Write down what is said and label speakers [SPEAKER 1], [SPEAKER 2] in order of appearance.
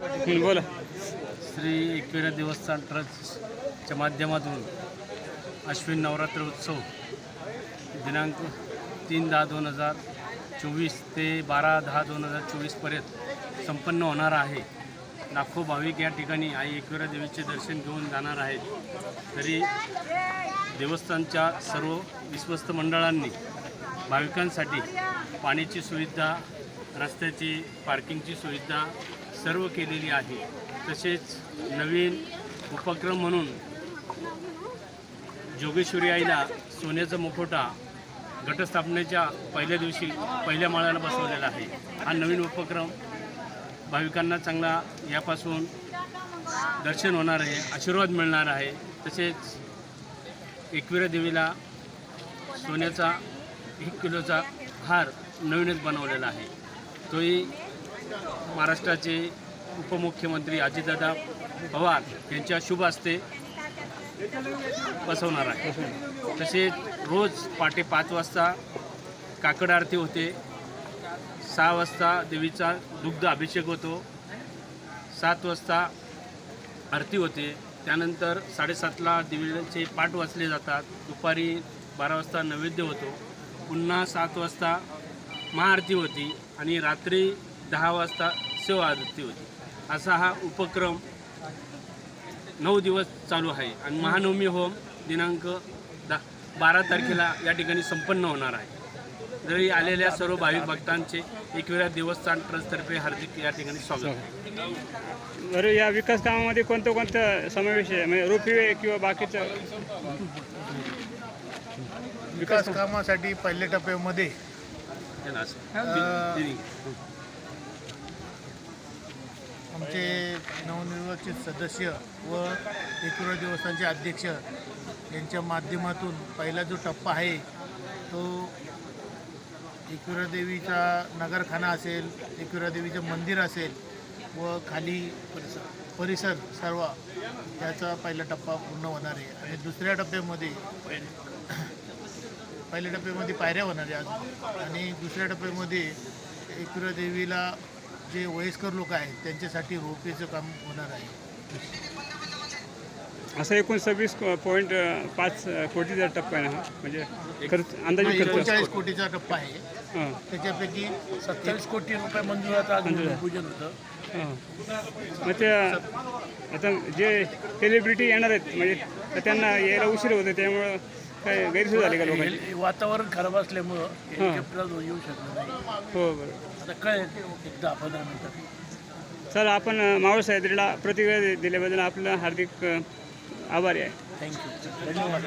[SPEAKER 1] बोला.
[SPEAKER 2] श्री एकविरा देवस्थान ट्रस्टच्या माध्यमातून अश्विन नवरात्र उत्सव दिनांक तीन दहा दोन हजार चोवीस ते बारा दहा दोन हजार चोवीसपर्यंत संपन्न होणार आहे. लाखो भाविक या ठिकाणी आई एकविरा देवीचे दर्शन घेऊन जाणार आहेत. तरी देवस्थानच्या सर्व विश्वस्त मंडळांनी भाविकांसाठी पाण्याची सुविधा रस्त्याची पार्किंगची सुविधा सर्व केलेली आहे. तसेच नवीन उपक्रम म्हणून जोगेश्वरी आईला सोन्याचा मुखोटा घटस्थापनेच्या पहिल्या दिवशी पहिल्या माळ्याला बसवलेला आहे. हा नवीन उपक्रम भाविकांना चांगला यापासून दर्शन होणार आहे आशीर्वाद मिळणार आहे. तसेच एकविरा देवीला सोन्याचा एक किलोचा हार नवीनच बनवलेला आहे. तोही महाराष्ट्राचे उपमुख्यमंत्री अजितदादा पवार यांच्या शुभ हस्ते बसवणार आहे. तसेच रोज पहाटे पाच वाजता काकड आरती होते. सहा वाजता देवीचा दुग्ध अभिषेक होतो. सात वाजता आरती होते. त्यानंतर साडेसातला देवीचे पाठ वाचले जातात. दुपारी बारा वाजता नैवेद्य होतो. पुन्हा सात वाजता महाआरती होती आणि रात्री दहा वाजता सेवा आरती होती. असा हा उपक्रम नऊ दिवस चालू आहे. आणि महानवमी होम दिनांक दा बारा तारखेला या ठिकाणी संपन्न होणार आहे. जरी आलेल्या सर्व भाविक भक्तांचे एकविरा देवस्थान ट्रस्टतर्फे हार्दिक या ठिकाणी स्वागत आहे.
[SPEAKER 1] बरं या विकास कामामध्ये कोणतं कोणतं समावेश आहे? म्हणजे रोपवे किंवा बाकीचं?
[SPEAKER 3] विकास कामासाठी पहिल्या टप्प्यामध्ये
[SPEAKER 2] त्याला असं.
[SPEAKER 3] अं,
[SPEAKER 2] तिन्ही.
[SPEAKER 3] आमचे नवनिर्वाचित सदस्य व एकविरा देवस्थानचे अध्यक्ष यांच्या माध्यमातून पहिला जो टप्पा आहे तो एकविरा देवीचा नगरखाना असेल एकविरा देवीचं मंदिर असेल व खाली परिसर सर्व त्याचा पहिला टप्पा पूर्ण होणार आहे. आणि दुसऱ्या टप्प्यामध्ये पहिल्या टप्प्यामध्ये पायऱ्या होणार आहे आणि दुसऱ्या टप्प्यामध्ये एकविरा देवीला जे वयस्कर लोक आहेत त्यांच्यासाठी रोपेचं काम होणार आहे.
[SPEAKER 1] असं एकूण सव्वीस पॉईंट पाच कोटीचा टप्पा आहे ना हा? म्हणजे खर्च अंदाजे खर्च.
[SPEAKER 3] एकोणचाळीस कोटीचा टप्पा आहे.
[SPEAKER 1] हां.
[SPEAKER 3] त्याच्यापैकी सत्तावीस कोटी रुपये मंजुरात आज पूजन होतं.
[SPEAKER 1] हां. मग त्या आता जे सेलिब्रिटी येणार आहेत म्हणजे त्यांना यायला उशीर होतं त्यामुळं काय गैरसोय झाली का लोकांची?
[SPEAKER 4] हे वातावरण खराब असल्यामुळं. हेलिकॉप्टर येऊ शकलं नाही.
[SPEAKER 1] हो बरोबर
[SPEAKER 4] आता कळेल एक दहा पंधरा मिनिटात
[SPEAKER 1] सर आपण अ, मावळ साहेबला प्रतिक्रिया दि- दिल्याबद्दल आपलं हार्दिक अ, आभारी आहे.
[SPEAKER 4] थँक्यू धन्यवाद.